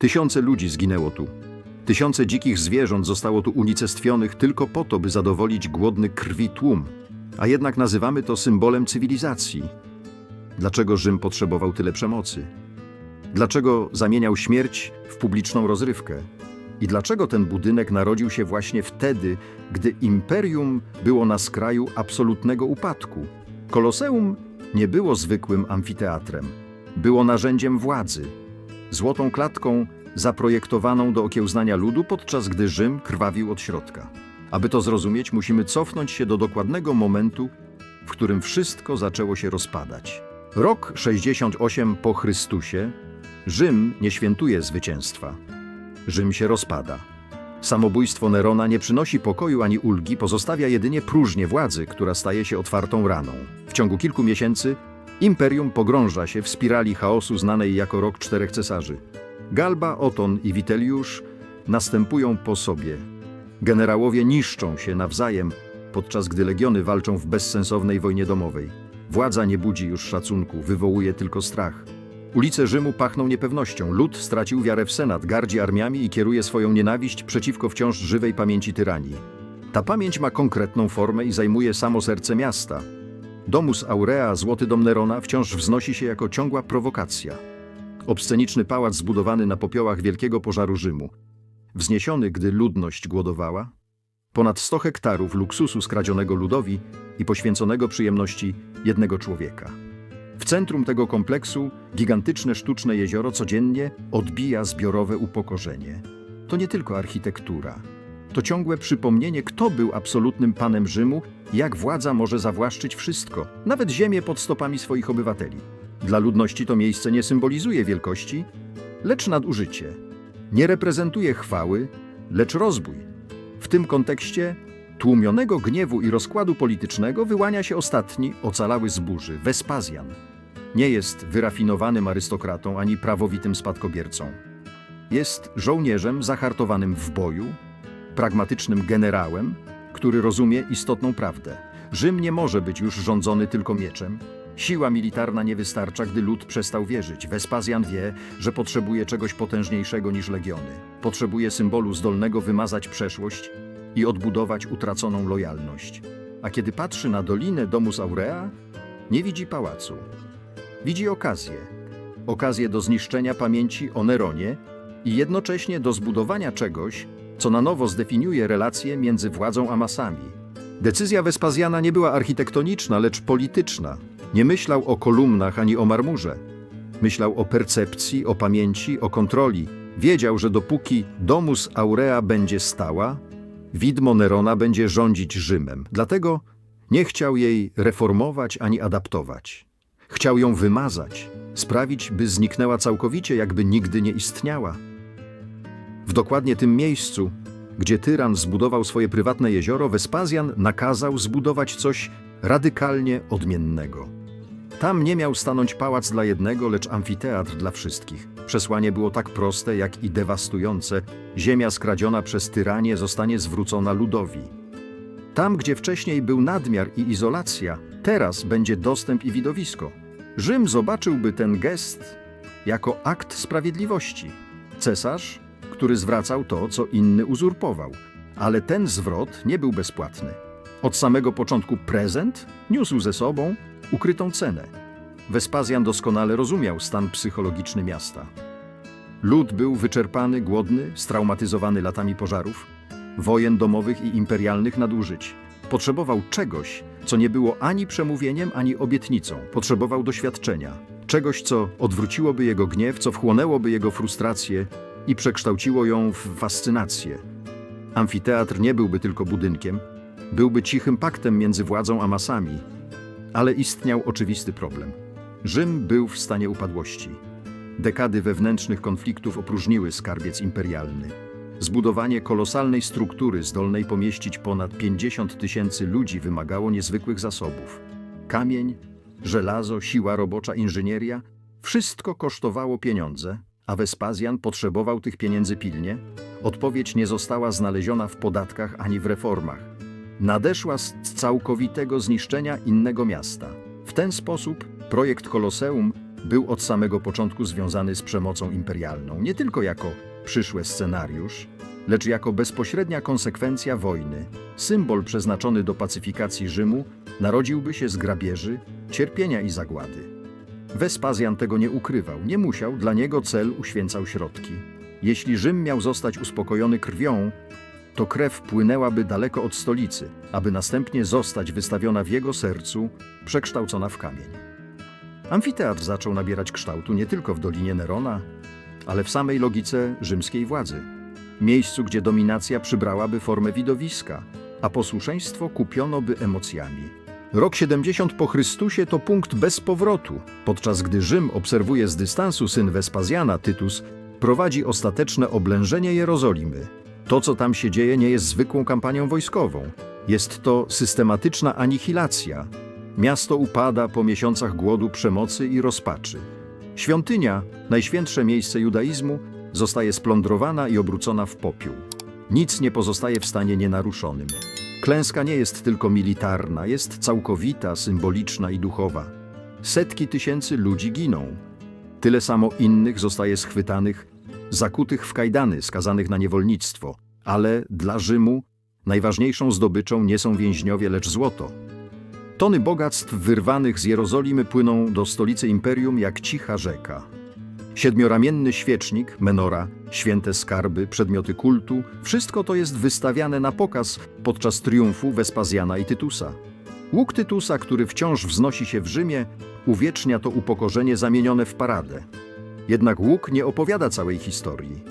Tysiące ludzi zginęło tu. Tysiące dzikich zwierząt zostało tu unicestwionych tylko po to, by zadowolić głodny krwi tłum. A jednak nazywamy to symbolem cywilizacji. Dlaczego Rzym potrzebował tyle przemocy? Dlaczego zamieniał śmierć w publiczną rozrywkę? I dlaczego ten budynek narodził się właśnie wtedy, gdy imperium było na skraju absolutnego upadku? Koloseum nie było zwykłym amfiteatrem. Było narzędziem władzy, złotą klatką zaprojektowaną do okiełznania ludu, podczas gdy Rzym krwawił od środka. Aby to zrozumieć, musimy cofnąć się do dokładnego momentu, w którym wszystko zaczęło się rozpadać. Rok 68 po Chrystusie, Rzym nie świętuje zwycięstwa. Rzym się rozpada. Samobójstwo Nerona nie przynosi pokoju ani ulgi, pozostawia jedynie próżnię władzy, która staje się otwartą raną. W ciągu kilku miesięcy imperium pogrąża się w spirali chaosu znanej jako rok czterech cesarzy. Galba, Oton i Witeliusz następują po sobie. Generałowie niszczą się nawzajem, podczas gdy legiony walczą w bezsensownej wojnie domowej. Władza nie budzi już szacunku, wywołuje tylko strach. Ulice Rzymu pachną niepewnością. Lud stracił wiarę w senat, gardzi armiami i kieruje swoją nienawiść przeciwko wciąż żywej pamięci tyranii. Ta pamięć ma konkretną formę i zajmuje samo serce miasta. Domus Aurea, złoty dom Nerona, wciąż wznosi się jako ciągła prowokacja. Obsceniczny pałac zbudowany na popiołach wielkiego pożaru Rzymu. Wzniesiony, gdy ludność głodowała. Ponad 100 hektarów luksusu skradzionego ludowi i poświęconego przyjemności jednego człowieka. W centrum tego kompleksu gigantyczne sztuczne jezioro codziennie odbija zbiorowe upokorzenie. To nie tylko architektura. To ciągłe przypomnienie, kto był absolutnym panem Rzymu jak władza może zawłaszczyć wszystko, nawet ziemię pod stopami swoich obywateli. Dla ludności to miejsce nie symbolizuje wielkości, lecz nadużycie. Nie reprezentuje chwały, lecz rozbój. W tym kontekście tłumionego gniewu i rozkładu politycznego wyłania się ostatni, ocalały z burzy, Wespazjan. Nie jest wyrafinowanym arystokratą ani prawowitym spadkobiercą. Jest żołnierzem zahartowanym w boju, pragmatycznym generałem, który rozumie istotną prawdę. Rzym nie może być już rządzony tylko mieczem. Siła militarna nie wystarcza, gdy lud przestał wierzyć. Wespazjan wie, że potrzebuje czegoś potężniejszego niż legiony. Potrzebuje symbolu zdolnego wymazać przeszłość i odbudować utraconą lojalność. A kiedy patrzy na dolinę Domus Aurea, nie widzi pałacu. Widzi okazję. Okazję do zniszczenia pamięci o Neronie i jednocześnie do zbudowania czegoś, co na nowo zdefiniuje relacje między władzą a masami. Decyzja Wespazjana nie była architektoniczna, lecz polityczna. Nie myślał o kolumnach ani o marmurze. Myślał o percepcji, o pamięci, o kontroli. Wiedział, że dopóki Domus Aurea będzie stała, widmo Nerona będzie rządzić Rzymem. Dlatego nie chciał jej reformować ani adaptować. Chciał ją wymazać, sprawić, by zniknęła całkowicie, jakby nigdy nie istniała. W dokładnie tym miejscu, gdzie tyran zbudował swoje prywatne jezioro, Wespazjan nakazał zbudować coś radykalnie odmiennego. Tam nie miał stanąć pałac dla jednego, lecz amfiteatr dla wszystkich. Przesłanie było tak proste, jak i dewastujące. Ziemia skradziona przez tyranię zostanie zwrócona ludowi. Tam, gdzie wcześniej był nadmiar i izolacja, teraz będzie dostęp i widowisko. Rzym zobaczyłby ten gest jako akt sprawiedliwości. Cesarz, który zwracał to, co inny uzurpował. Ale ten zwrot nie był bezpłatny. Od samego początku prezent niósł ze sobą ukrytą cenę. Wespazjan doskonale rozumiał stan psychologiczny miasta. Lud był wyczerpany, głodny, straumatyzowany latami pożarów, wojen domowych i imperialnych nadużyć. Potrzebował czegoś, co nie było ani przemówieniem, ani obietnicą. Potrzebował doświadczenia. Czegoś, co odwróciłoby jego gniew, co wchłonęłoby jego frustrację i przekształciło ją w fascynację. Amfiteatr nie byłby tylko budynkiem, byłby cichym paktem między władzą a masami. Ale istniał oczywisty problem. Rzym był w stanie upadłości. Dekady wewnętrznych konfliktów opróżniły skarbiec imperialny. Zbudowanie kolosalnej struktury zdolnej pomieścić ponad 50 tysięcy ludzi wymagało niezwykłych zasobów. Kamień, żelazo, siła robocza, inżynieria wszystko kosztowało pieniądze, a Wespazjan potrzebował tych pieniędzy pilnie. Odpowiedź nie została znaleziona w podatkach ani w reformach. Nadeszła z całkowitego zniszczenia innego miasta. W ten sposób projekt Koloseum był od samego początku związany z przemocą imperialną, nie tylko jako przyszły scenariusz, lecz jako bezpośrednia konsekwencja wojny. Symbol przeznaczony do pacyfikacji Rzymu narodziłby się z grabieży, cierpienia i zagłady. Wespazjan tego nie ukrywał, nie musiał, dla niego cel uświęcał środki. Jeśli Rzym miał zostać uspokojony krwią, to krew płynęłaby daleko od stolicy, aby następnie zostać wystawiona w jego sercu, przekształcona w kamień. Amfiteatr zaczął nabierać kształtu nie tylko w Dolinie Nerona, ale w samej logice rzymskiej władzy. Miejscu, gdzie dominacja przybrałaby formę widowiska, a posłuszeństwo kupiono by emocjami. Rok 70 po Chrystusie to punkt bez powrotu, podczas gdy Rzym obserwuje z dystansu syn Wespazjana, Tytus, prowadzi ostateczne oblężenie Jerozolimy. To, co tam się dzieje, nie jest zwykłą kampanią wojskową. Jest to systematyczna anihilacja. Miasto upada po miesiącach głodu, przemocy i rozpaczy. Świątynia, najświętsze miejsce judaizmu, zostaje splądrowana i obrócona w popiół. Nic nie pozostaje w stanie nienaruszonym. Klęska nie jest tylko militarna, jest całkowita, symboliczna i duchowa. Setki tysięcy ludzi giną. Tyle samo innych zostaje schwytanych, zakutych w kajdany, skazanych na niewolnictwo. Ale dla Rzymu najważniejszą zdobyczą nie są więźniowie, lecz złoto. Tony bogactw wyrwanych z Jerozolimy płyną do stolicy imperium jak cicha rzeka. Siedmioramienny świecznik, menora, święte skarby, przedmioty kultu wszystko to jest wystawiane na pokaz podczas triumfu Wespazjana i Tytusa. Łuk Tytusa, który wciąż wznosi się w Rzymie, uwiecznia to upokorzenie zamienione w paradę. Jednak łuk nie opowiada całej historii.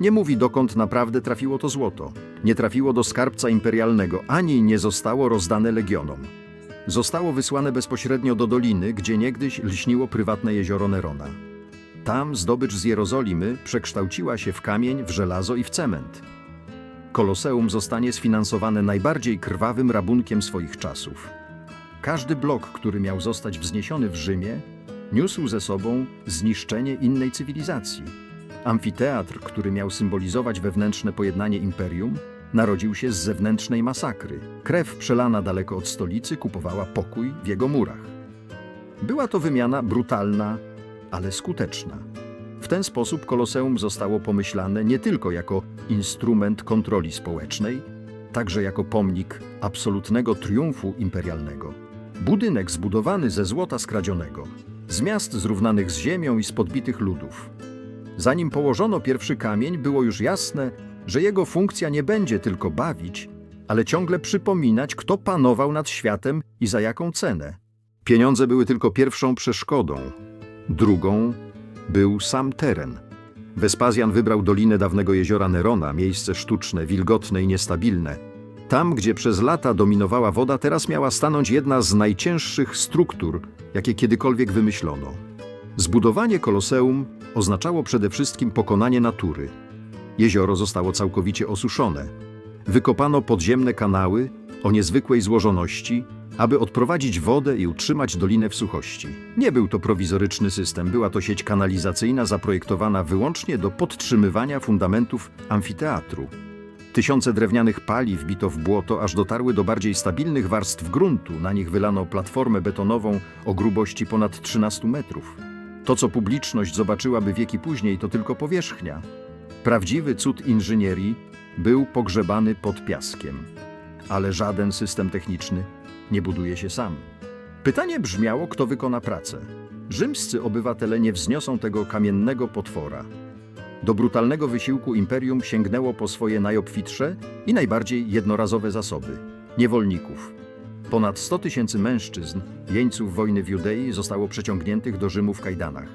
Nie mówi dokąd naprawdę trafiło to złoto. Nie trafiło do skarbca imperialnego, ani nie zostało rozdane legionom. Zostało wysłane bezpośrednio do doliny, gdzie niegdyś lśniło prywatne jezioro Nerona. Tam zdobycz z Jerozolimy przekształciła się w kamień, w żelazo i w cement. Koloseum zostanie sfinansowane najbardziej krwawym rabunkiem swoich czasów. Każdy blok, który miał zostać wzniesiony w Rzymie, niósł ze sobą zniszczenie innej cywilizacji. Amfiteatr, który miał symbolizować wewnętrzne pojednanie imperium, narodził się z zewnętrznej masakry. Krew przelana daleko od stolicy kupowała pokój w jego murach. Była to wymiana brutalna, ale skuteczna. W ten sposób koloseum zostało pomyślane nie tylko jako instrument kontroli społecznej, także jako pomnik absolutnego triumfu imperialnego. Budynek zbudowany ze złota skradzionego, z miast zrównanych z ziemią i z podbitych ludów. Zanim położono pierwszy kamień, było już jasne, że jego funkcja nie będzie tylko bawić, ale ciągle przypominać, kto panował nad światem i za jaką cenę. Pieniądze były tylko pierwszą przeszkodą. Drugą był sam teren. Wespazjan wybrał dolinę dawnego jeziora Nerona, miejsce sztuczne, wilgotne i niestabilne. Tam, gdzie przez lata dominowała woda, teraz miała stanąć jedna z najcięższych struktur, jakie kiedykolwiek wymyślono. Zbudowanie koloseum oznaczało przede wszystkim pokonanie natury. Jezioro zostało całkowicie osuszone. Wykopano podziemne kanały o niezwykłej złożoności, aby odprowadzić wodę i utrzymać dolinę w suchości. Nie był to prowizoryczny system, była to sieć kanalizacyjna zaprojektowana wyłącznie do podtrzymywania fundamentów amfiteatru. Tysiące drewnianych pali wbito w błoto, aż dotarły do bardziej stabilnych warstw gruntu. Na nich wylano platformę betonową o grubości ponad 13 metrów. To, co publiczność zobaczyłaby wieki później, to tylko powierzchnia. Prawdziwy cud inżynierii był pogrzebany pod piaskiem. Ale żaden system techniczny nie buduje się sam. Pytanie brzmiało, kto wykona pracę. Rzymscy obywatele nie wzniosą tego kamiennego potwora. Do brutalnego wysiłku imperium sięgnęło po swoje najobfitsze i najbardziej jednorazowe zasoby niewolników. Ponad 100 tysięcy mężczyzn, jeńców wojny w Judei, zostało przeciągniętych do Rzymu w kajdanach.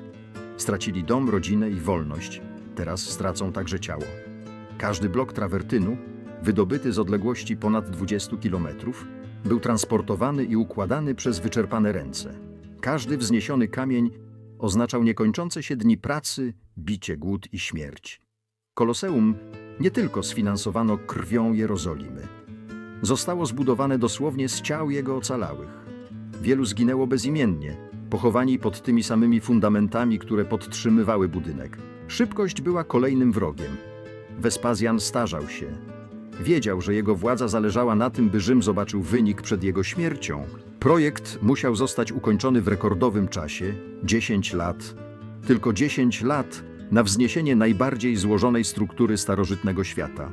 Stracili dom, rodzinę i wolność. Teraz stracą także ciało. Każdy blok trawertynu, wydobyty z odległości ponad 20 kilometrów, był transportowany i układany przez wyczerpane ręce. Każdy wzniesiony kamień oznaczał niekończące się dni pracy, bicie, głód i śmierć. Koloseum nie tylko sfinansowano krwią Jerozolimy. Zostało zbudowane dosłownie z ciał jego ocalałych. Wielu zginęło bezimiennie, pochowani pod tymi samymi fundamentami, które podtrzymywały budynek. Szybkość była kolejnym wrogiem. Wespazjan starzał się. Wiedział, że jego władza zależała na tym, by Rzym zobaczył wynik przed jego śmiercią. Projekt musiał zostać ukończony w rekordowym czasie 10 lat. Tylko 10 lat na wzniesienie najbardziej złożonej struktury starożytnego świata.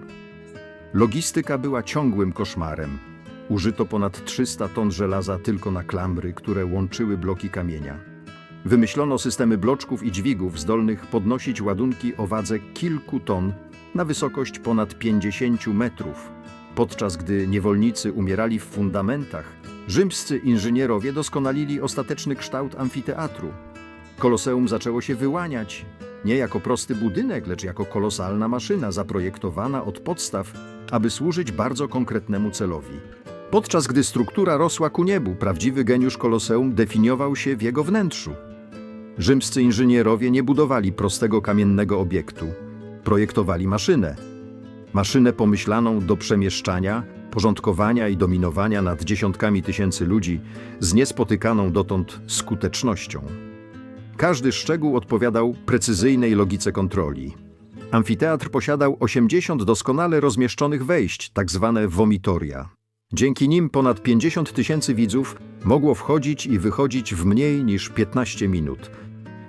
Logistyka była ciągłym koszmarem. Użyto ponad 300 ton żelaza tylko na klamry, które łączyły bloki kamienia. Wymyślono systemy bloczków i dźwigów zdolnych podnosić ładunki o wadze kilku ton na wysokość ponad 50 metrów. Podczas gdy niewolnicy umierali w fundamentach, rzymscy inżynierowie doskonalili ostateczny kształt amfiteatru. Koloseum zaczęło się wyłaniać, nie jako prosty budynek, lecz jako kolosalna maszyna zaprojektowana od podstaw, aby służyć bardzo konkretnemu celowi. Podczas gdy struktura rosła ku niebu, prawdziwy geniusz koloseum definiował się w jego wnętrzu. Rzymscy inżynierowie nie budowali prostego kamiennego obiektu, projektowali maszynę. Maszynę pomyślaną do przemieszczania, porządkowania i dominowania nad dziesiątkami tysięcy ludzi z niespotykaną dotąd skutecznością. Każdy szczegół odpowiadał precyzyjnej logice kontroli. Amfiteatr posiadał 80 doskonale rozmieszczonych wejść, tak zwane vomitoria. Dzięki nim ponad 50 tysięcy widzów mogło wchodzić i wychodzić w mniej niż 15 minut.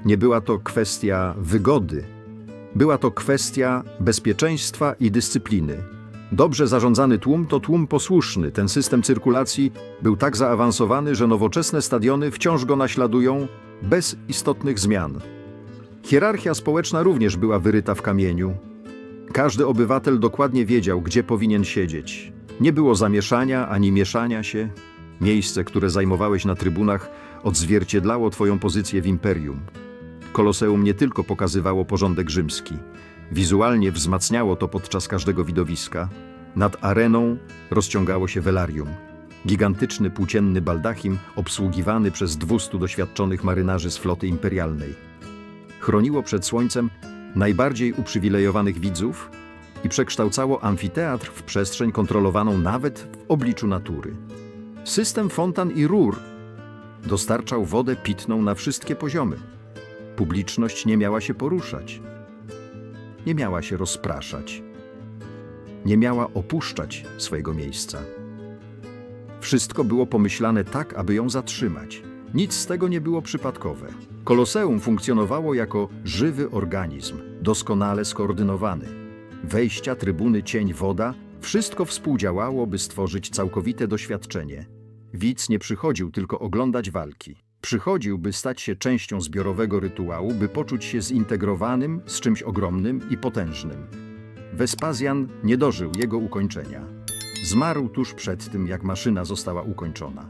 Nie była to kwestia wygody, była to kwestia bezpieczeństwa i dyscypliny. Dobrze zarządzany tłum to tłum posłuszny. Ten system cyrkulacji był tak zaawansowany, że nowoczesne stadiony wciąż go naśladują bez istotnych zmian. Hierarchia społeczna również była wyryta w kamieniu. Każdy obywatel dokładnie wiedział, gdzie powinien siedzieć. Nie było zamieszania ani mieszania się. Miejsce, które zajmowałeś na trybunach, odzwierciedlało Twoją pozycję w imperium. Koloseum nie tylko pokazywało porządek rzymski, wizualnie wzmacniało to podczas każdego widowiska. Nad areną rozciągało się velarium, gigantyczny płócienny baldachim obsługiwany przez 200 doświadczonych marynarzy z floty imperialnej. Chroniło przed słońcem najbardziej uprzywilejowanych widzów i przekształcało amfiteatr w przestrzeń kontrolowaną nawet w obliczu natury. System fontan i rur dostarczał wodę pitną na wszystkie poziomy. Publiczność nie miała się poruszać, nie miała się rozpraszać, nie miała opuszczać swojego miejsca. Wszystko było pomyślane tak, aby ją zatrzymać. Nic z tego nie było przypadkowe. Koloseum funkcjonowało jako żywy organizm, doskonale skoordynowany. Wejścia, trybuny, cień, woda wszystko współdziałało, by stworzyć całkowite doświadczenie. Widz nie przychodził tylko oglądać walki. Przychodził, by stać się częścią zbiorowego rytuału, by poczuć się zintegrowanym z czymś ogromnym i potężnym. Wespazjan nie dożył jego ukończenia. Zmarł tuż przed tym, jak maszyna została ukończona.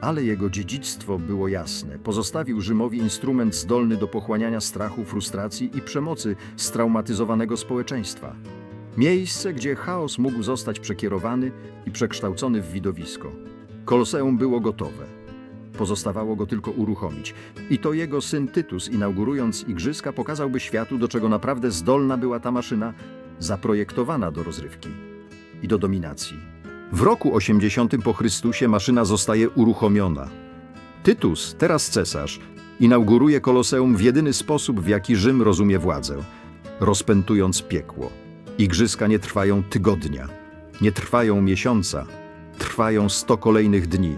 Ale jego dziedzictwo było jasne. Pozostawił Rzymowi instrument zdolny do pochłaniania strachu, frustracji i przemocy straumatyzowanego społeczeństwa. Miejsce, gdzie chaos mógł zostać przekierowany i przekształcony w widowisko. Koloseum było gotowe. Pozostawało go tylko uruchomić. I to jego syn Tytus, inaugurując igrzyska, pokazałby światu, do czego naprawdę zdolna była ta maszyna, zaprojektowana do rozrywki i do dominacji. W roku 80 po Chrystusie maszyna zostaje uruchomiona. Tytus, teraz cesarz, inauguruje koloseum w jedyny sposób, w jaki Rzym rozumie władzę rozpętując piekło. Igrzyska nie trwają tygodnia, nie trwają miesiąca, trwają sto kolejnych dni.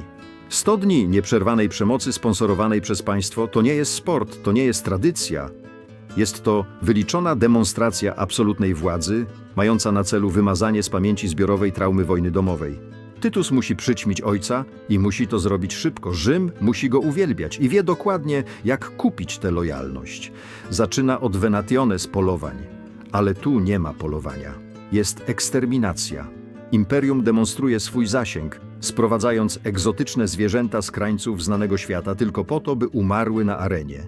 Sto dni nieprzerwanej przemocy sponsorowanej przez państwo to nie jest sport, to nie jest tradycja. Jest to wyliczona demonstracja absolutnej władzy, mająca na celu wymazanie z pamięci zbiorowej traumy wojny domowej. Tytus musi przyćmić ojca i musi to zrobić szybko. Rzym musi go uwielbiać i wie dokładnie, jak kupić tę lojalność. Zaczyna od Venationes polowań, ale tu nie ma polowania. Jest eksterminacja. Imperium demonstruje swój zasięg, sprowadzając egzotyczne zwierzęta z krańców znanego świata tylko po to, by umarły na arenie.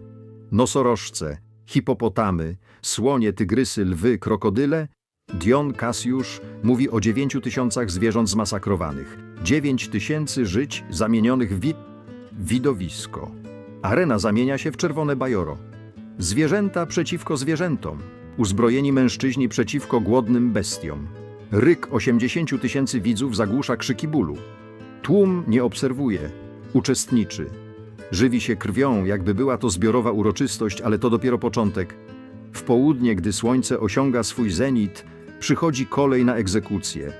Nosorożce, hipopotamy, słonie, tygrysy, lwy, krokodyle Dion Cassius mówi o dziewięciu tysiącach zwierząt zmasakrowanych, dziewięć tysięcy żyć zamienionych w wi widowisko. Arena zamienia się w czerwone bajoro. Zwierzęta przeciwko zwierzętom, uzbrojeni mężczyźni przeciwko głodnym bestiom. Ryk 80 tysięcy widzów zagłusza krzyki bólu. Tłum nie obserwuje, uczestniczy. Żywi się krwią, jakby była to zbiorowa uroczystość, ale to dopiero początek. W południe, gdy słońce osiąga swój zenit, przychodzi kolej na egzekucję.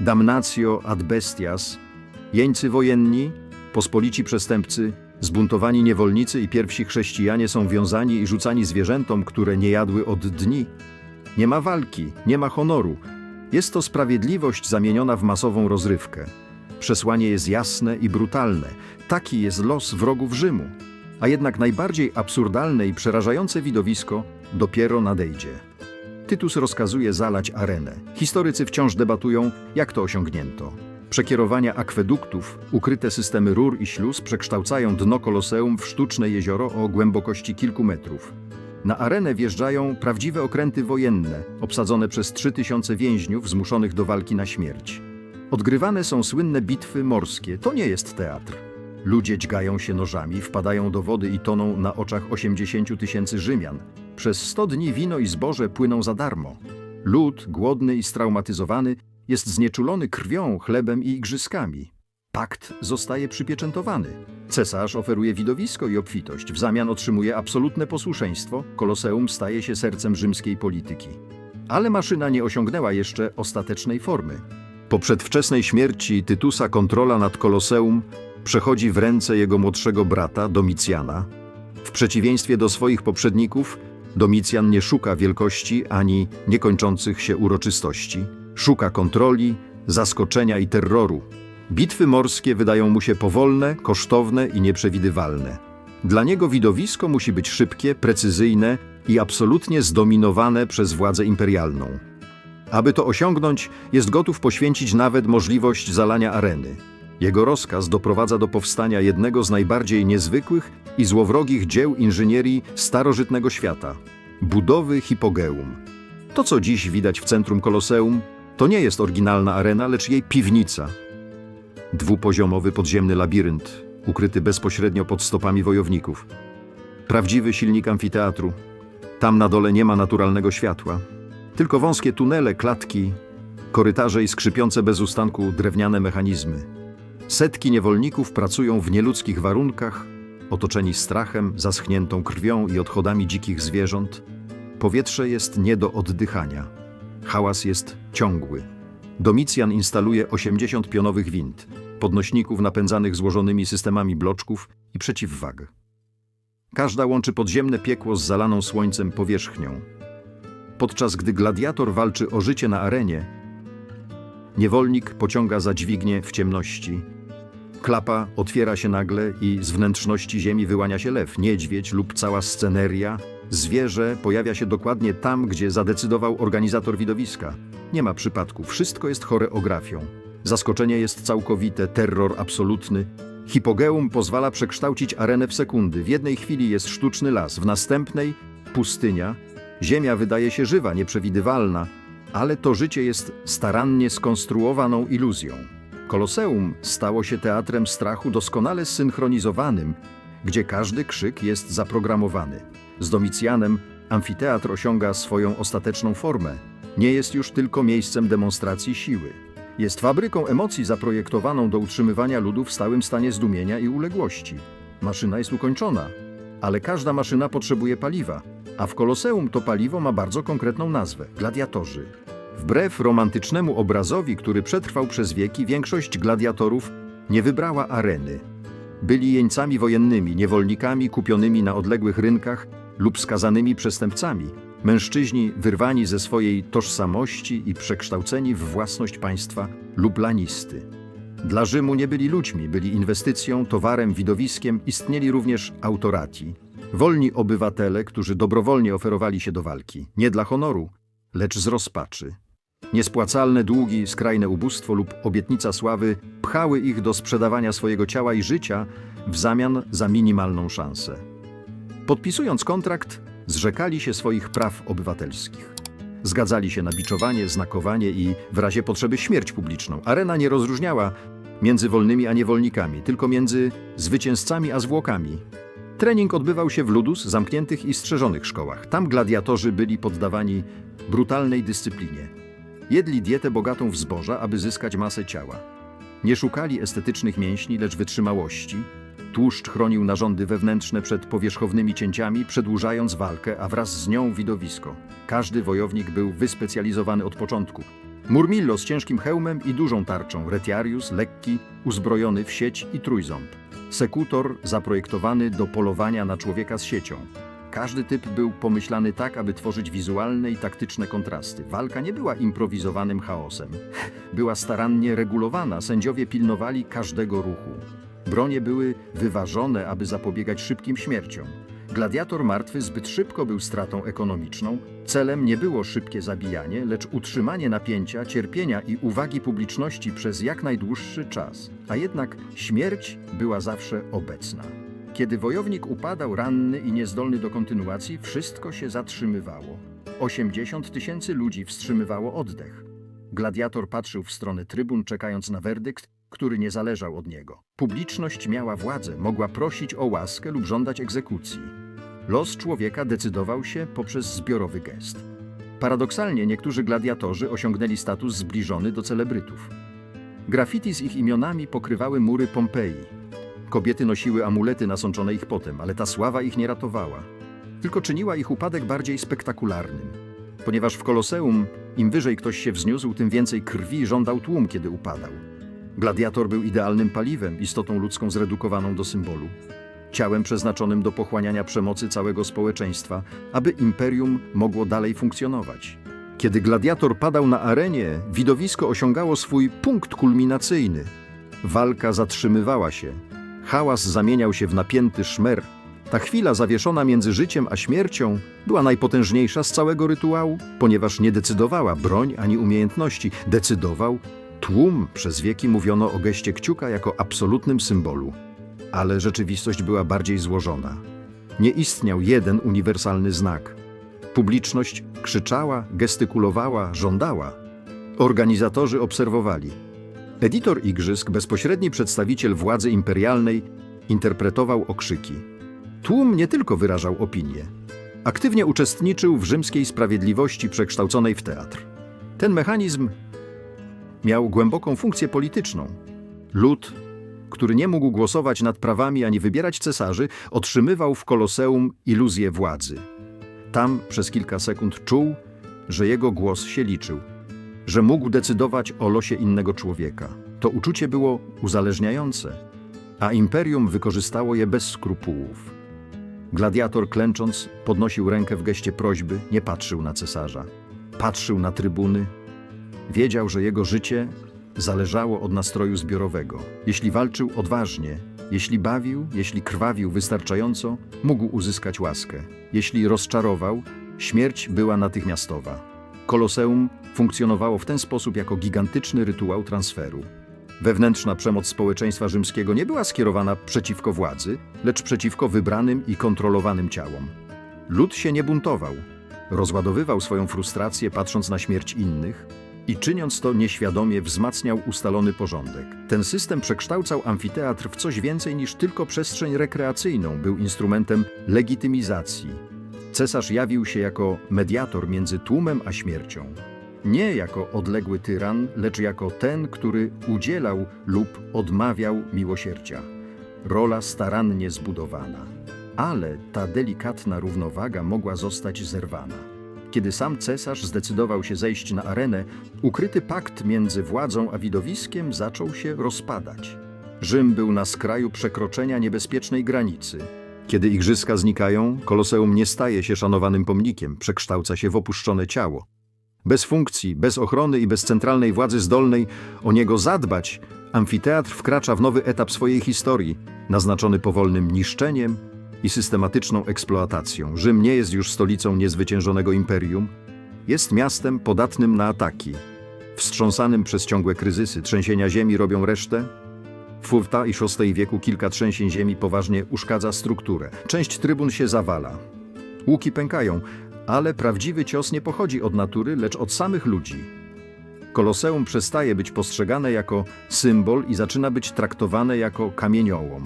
damnatio ad bestias, jeńcy wojenni, pospolici przestępcy, zbuntowani niewolnicy i pierwsi chrześcijanie są wiązani i rzucani zwierzętom, które nie jadły od dni. Nie ma walki, nie ma honoru. Jest to sprawiedliwość zamieniona w masową rozrywkę. Przesłanie jest jasne i brutalne. Taki jest los wrogów Rzymu. A jednak najbardziej absurdalne i przerażające widowisko dopiero nadejdzie. Tytus rozkazuje zalać arenę. Historycy wciąż debatują, jak to osiągnięto. Przekierowania akweduktów, ukryte systemy rur i śluz przekształcają dno koloseum w sztuczne jezioro o głębokości kilku metrów. Na arenę wjeżdżają prawdziwe okręty wojenne, obsadzone przez 3000 więźniów zmuszonych do walki na śmierć. Odgrywane są słynne bitwy morskie. To nie jest teatr. Ludzie dźgają się nożami, wpadają do wody i toną na oczach 80 tysięcy Rzymian. Przez 100 dni wino i zboże płyną za darmo. Lud, głodny i straumatyzowany, jest znieczulony krwią, chlebem i igrzyskami. Pakt zostaje przypieczętowany. Cesarz oferuje widowisko i obfitość, w zamian otrzymuje absolutne posłuszeństwo, koloseum staje się sercem rzymskiej polityki. Ale maszyna nie osiągnęła jeszcze ostatecznej formy. Po przedwczesnej śmierci Tytusa kontrola nad koloseum przechodzi w ręce jego młodszego brata Domicjana. W przeciwieństwie do swoich poprzedników, Domicjan nie szuka wielkości ani niekończących się uroczystości. Szuka kontroli, zaskoczenia i terroru. Bitwy morskie wydają mu się powolne, kosztowne i nieprzewidywalne. Dla niego widowisko musi być szybkie, precyzyjne i absolutnie zdominowane przez władzę imperialną. Aby to osiągnąć, jest gotów poświęcić nawet możliwość zalania areny. Jego rozkaz doprowadza do powstania jednego z najbardziej niezwykłych i złowrogich dzieł inżynierii starożytnego świata budowy hipogeum. To, co dziś widać w centrum koloseum, to nie jest oryginalna arena, lecz jej piwnica. Dwupoziomowy podziemny labirynt, ukryty bezpośrednio pod stopami wojowników. Prawdziwy silnik amfiteatru. Tam na dole nie ma naturalnego światła. Tylko wąskie tunele, klatki, korytarze i skrzypiące bez ustanku drewniane mechanizmy. Setki niewolników pracują w nieludzkich warunkach, otoczeni strachem, zaschniętą krwią i odchodami dzikich zwierząt. Powietrze jest nie do oddychania. Hałas jest ciągły. Domicjan instaluje 80 pionowych wind, podnośników napędzanych złożonymi systemami bloczków i przeciwwag. Każda łączy podziemne piekło z zalaną słońcem powierzchnią. Podczas gdy gladiator walczy o życie na arenie, niewolnik pociąga za dźwignię w ciemności. Klapa otwiera się nagle i z wnętrzności ziemi wyłania się lew, niedźwiedź lub cała sceneria. Zwierzę pojawia się dokładnie tam, gdzie zadecydował organizator widowiska. Nie ma przypadku, wszystko jest choreografią. Zaskoczenie jest całkowite, terror absolutny. Hipogeum pozwala przekształcić arenę w sekundy. W jednej chwili jest sztuczny las, w następnej pustynia. Ziemia wydaje się żywa, nieprzewidywalna, ale to życie jest starannie skonstruowaną iluzją. Koloseum stało się teatrem strachu doskonale zsynchronizowanym, gdzie każdy krzyk jest zaprogramowany. Z Domicjanem amfiteatr osiąga swoją ostateczną formę. Nie jest już tylko miejscem demonstracji siły. Jest fabryką emocji zaprojektowaną do utrzymywania ludu w stałym stanie zdumienia i uległości. Maszyna jest ukończona, ale każda maszyna potrzebuje paliwa, a w Koloseum to paliwo ma bardzo konkretną nazwę gladiatorzy. Wbrew romantycznemu obrazowi, który przetrwał przez wieki, większość gladiatorów nie wybrała areny. Byli jeńcami wojennymi, niewolnikami kupionymi na odległych rynkach lub skazanymi przestępcami. Mężczyźni wyrwani ze swojej tożsamości i przekształceni w własność państwa lub lanisty. Dla Rzymu nie byli ludźmi, byli inwestycją, towarem, widowiskiem, istnieli również autorati. Wolni obywatele, którzy dobrowolnie oferowali się do walki, nie dla honoru, lecz z rozpaczy. Niespłacalne długi, skrajne ubóstwo lub obietnica sławy pchały ich do sprzedawania swojego ciała i życia w zamian za minimalną szansę. Podpisując kontrakt, zrzekali się swoich praw obywatelskich. Zgadzali się na biczowanie, znakowanie i w razie potrzeby śmierć publiczną. Arena nie rozróżniała między wolnymi a niewolnikami, tylko między zwycięzcami a zwłokami. Trening odbywał się w ludus, zamkniętych i strzeżonych szkołach. Tam gladiatorzy byli poddawani brutalnej dyscyplinie. Jedli dietę bogatą w zboża, aby zyskać masę ciała. Nie szukali estetycznych mięśni, lecz wytrzymałości. Tłuszcz chronił narządy wewnętrzne przed powierzchownymi cięciami, przedłużając walkę, a wraz z nią widowisko. Każdy wojownik był wyspecjalizowany od początku. Murmillo z ciężkim hełmem i dużą tarczą, Retiarius lekki, uzbrojony w sieć i trójząb. Sekutor zaprojektowany do polowania na człowieka z siecią. Każdy typ był pomyślany tak, aby tworzyć wizualne i taktyczne kontrasty. Walka nie była improwizowanym chaosem. Była starannie regulowana, sędziowie pilnowali każdego ruchu. Bronie były wyważone, aby zapobiegać szybkim śmierciom. Gladiator martwy zbyt szybko był stratą ekonomiczną. Celem nie było szybkie zabijanie, lecz utrzymanie napięcia, cierpienia i uwagi publiczności przez jak najdłuższy czas. A jednak śmierć była zawsze obecna. Kiedy wojownik upadał ranny i niezdolny do kontynuacji, wszystko się zatrzymywało. 80 tysięcy ludzi wstrzymywało oddech. Gladiator patrzył w stronę trybun, czekając na werdykt, który nie zależał od niego. Publiczność miała władzę, mogła prosić o łaskę lub żądać egzekucji. Los człowieka decydował się poprzez zbiorowy gest. Paradoksalnie niektórzy gladiatorzy osiągnęli status zbliżony do celebrytów. Graffiti z ich imionami pokrywały mury Pompeji. Kobiety nosiły amulety nasączone ich potem, ale ta sława ich nie ratowała. Tylko czyniła ich upadek bardziej spektakularnym. Ponieważ w Koloseum im wyżej ktoś się wzniósł, tym więcej krwi żądał tłum, kiedy upadał. Gladiator był idealnym paliwem, istotą ludzką zredukowaną do symbolu. Ciałem przeznaczonym do pochłaniania przemocy całego społeczeństwa, aby imperium mogło dalej funkcjonować. Kiedy gladiator padał na arenie, widowisko osiągało swój punkt kulminacyjny. Walka zatrzymywała się. Hałas zamieniał się w napięty szmer. Ta chwila zawieszona między życiem a śmiercią była najpotężniejsza z całego rytuału, ponieważ nie decydowała broń ani umiejętności, decydował tłum. Przez wieki mówiono o geście kciuka jako absolutnym symbolu. Ale rzeczywistość była bardziej złożona. Nie istniał jeden uniwersalny znak. Publiczność krzyczała, gestykulowała, żądała. Organizatorzy obserwowali. Editor igrzysk, bezpośredni przedstawiciel władzy imperialnej, interpretował okrzyki. Tłum nie tylko wyrażał opinię. Aktywnie uczestniczył w rzymskiej sprawiedliwości przekształconej w teatr. Ten mechanizm miał głęboką funkcję polityczną. Lud, który nie mógł głosować nad prawami ani wybierać cesarzy, otrzymywał w koloseum iluzję władzy. Tam przez kilka sekund czuł, że jego głos się liczył, że mógł decydować o losie innego człowieka. To uczucie było uzależniające, a imperium wykorzystało je bez skrupułów. Gladiator klęcząc podnosił rękę w geście prośby, nie patrzył na cesarza. Patrzył na trybuny. Wiedział, że jego życie zależało od nastroju zbiorowego. Jeśli walczył odważnie, jeśli bawił, jeśli krwawił wystarczająco, mógł uzyskać łaskę. Jeśli rozczarował, śmierć była natychmiastowa. Koloseum funkcjonowało w ten sposób jako gigantyczny rytuał transferu. Wewnętrzna przemoc społeczeństwa rzymskiego nie była skierowana przeciwko władzy, lecz przeciwko wybranym i kontrolowanym ciałom. Lud się nie buntował, rozładowywał swoją frustrację patrząc na śmierć innych i czyniąc to nieświadomie wzmacniał ustalony porządek. Ten system przekształcał amfiteatr w coś więcej niż tylko przestrzeń rekreacyjną, był instrumentem legitymizacji. Cesarz jawił się jako mediator między tłumem a śmiercią. Nie jako odległy tyran, lecz jako ten, który udzielał lub odmawiał miłosierdzia. Rola starannie zbudowana. Ale ta delikatna równowaga mogła zostać zerwana. Kiedy sam cesarz zdecydował się zejść na arenę, ukryty pakt między władzą a widowiskiem zaczął się rozpadać. Rzym był na skraju przekroczenia niebezpiecznej granicy. Kiedy igrzyska znikają, koloseum nie staje się szanowanym pomnikiem, przekształca się w opuszczone ciało. Bez funkcji, bez ochrony i bez centralnej władzy zdolnej o niego zadbać, amfiteatr wkracza w nowy etap swojej historii, naznaczony powolnym niszczeniem i systematyczną eksploatacją. Rzym nie jest już stolicą niezwyciężonego imperium, jest miastem podatnym na ataki. Wstrząsanym przez ciągłe kryzysy, trzęsienia ziemi robią resztę. W IV i VI wieku kilka trzęsień ziemi poważnie uszkadza strukturę. Część trybun się zawala. Łuki pękają, ale prawdziwy cios nie pochodzi od natury, lecz od samych ludzi. Koloseum przestaje być postrzegane jako symbol i zaczyna być traktowane jako kamieniołom.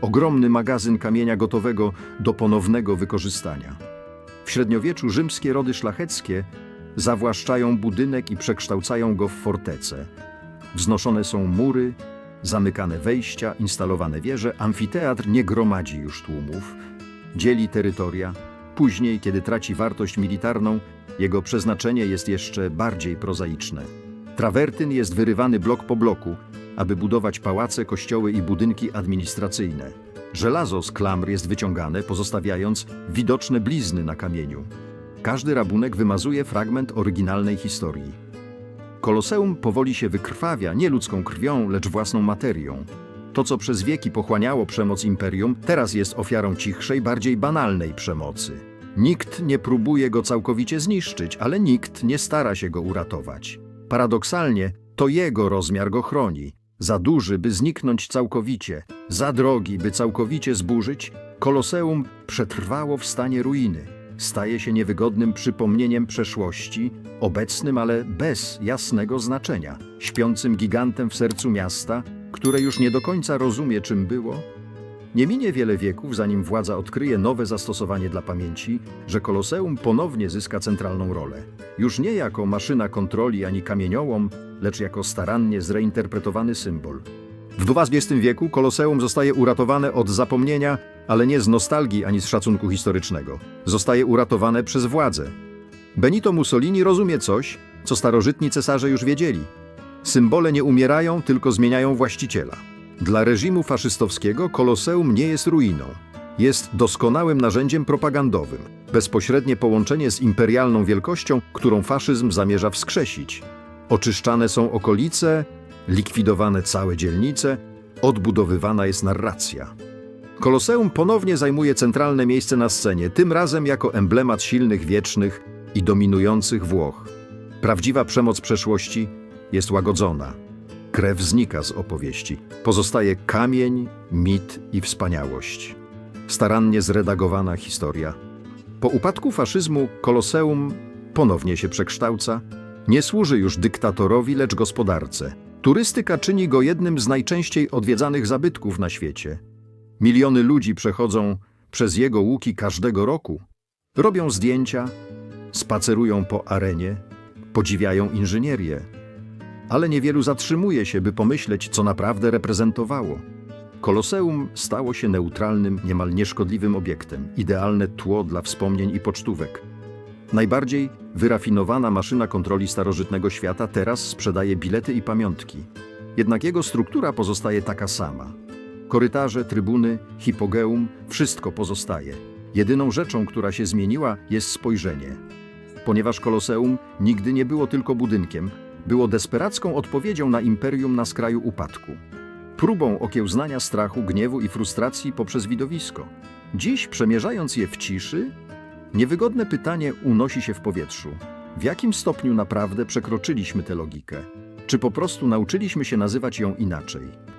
Ogromny magazyn kamienia gotowego do ponownego wykorzystania. W średniowieczu rzymskie rody szlacheckie zawłaszczają budynek i przekształcają go w fortecę. Wznoszone są mury, zamykane wejścia, instalowane wieże, amfiteatr nie gromadzi już tłumów, dzieli terytoria, Później, kiedy traci wartość militarną, jego przeznaczenie jest jeszcze bardziej prozaiczne. Trawertyn jest wyrywany blok po bloku, aby budować pałace, kościoły i budynki administracyjne. Żelazo z klamr jest wyciągane, pozostawiając widoczne blizny na kamieniu. Każdy rabunek wymazuje fragment oryginalnej historii. Koloseum powoli się wykrwawia nie ludzką krwią, lecz własną materią. To, co przez wieki pochłaniało przemoc imperium, teraz jest ofiarą cichszej, bardziej banalnej przemocy. Nikt nie próbuje go całkowicie zniszczyć, ale nikt nie stara się go uratować. Paradoksalnie, to jego rozmiar go chroni. Za duży, by zniknąć całkowicie, za drogi, by całkowicie zburzyć, Koloseum przetrwało w stanie ruiny. Staje się niewygodnym przypomnieniem przeszłości, obecnym, ale bez jasnego znaczenia, śpiącym gigantem w sercu miasta, które już nie do końca rozumie, czym było. Nie minie wiele wieków, zanim władza odkryje nowe zastosowanie dla pamięci, że Koloseum ponownie zyska centralną rolę. Już nie jako maszyna kontroli ani kamieniołom, lecz jako starannie zreinterpretowany symbol. W XX wieku Koloseum zostaje uratowane od zapomnienia, ale nie z nostalgii ani z szacunku historycznego. Zostaje uratowane przez władzę. Benito Mussolini rozumie coś, co starożytni cesarze już wiedzieli. Symbole nie umierają, tylko zmieniają właściciela. Dla reżimu faszystowskiego Koloseum nie jest ruiną. Jest doskonałym narzędziem propagandowym, bezpośrednie połączenie z imperialną wielkością, którą faszyzm zamierza wskrzesić. Oczyszczane są okolice, likwidowane całe dzielnice, odbudowywana jest narracja. Koloseum ponownie zajmuje centralne miejsce na scenie, tym razem jako emblemat silnych, wiecznych i dominujących Włoch. Prawdziwa przemoc przeszłości jest łagodzona. Krew znika z opowieści. Pozostaje kamień, mit i wspaniałość. Starannie zredagowana historia. Po upadku faszyzmu Koloseum ponownie się przekształca. Nie służy już dyktatorowi, lecz gospodarce. Turystyka czyni go jednym z najczęściej odwiedzanych zabytków na świecie. Miliony ludzi przechodzą przez jego łuki każdego roku. Robią zdjęcia, spacerują po arenie, podziwiają inżynierię. Ale niewielu zatrzymuje się, by pomyśleć, co naprawdę reprezentowało. Koloseum stało się neutralnym, niemal nieszkodliwym obiektem, idealne tło dla wspomnień i pocztówek. Najbardziej wyrafinowana maszyna kontroli starożytnego świata teraz sprzedaje bilety i pamiątki. Jednak jego struktura pozostaje taka sama. Korytarze, trybuny, hipogeum wszystko pozostaje. Jedyną rzeczą, która się zmieniła, jest spojrzenie. Ponieważ Koloseum nigdy nie było tylko budynkiem, było desperacką odpowiedzią na imperium na skraju upadku. Próbą okiełznania strachu, gniewu i frustracji poprzez widowisko. Dziś, przemierzając je w ciszy, niewygodne pytanie unosi się w powietrzu. W jakim stopniu naprawdę przekroczyliśmy tę logikę? Czy po prostu nauczyliśmy się nazywać ją inaczej?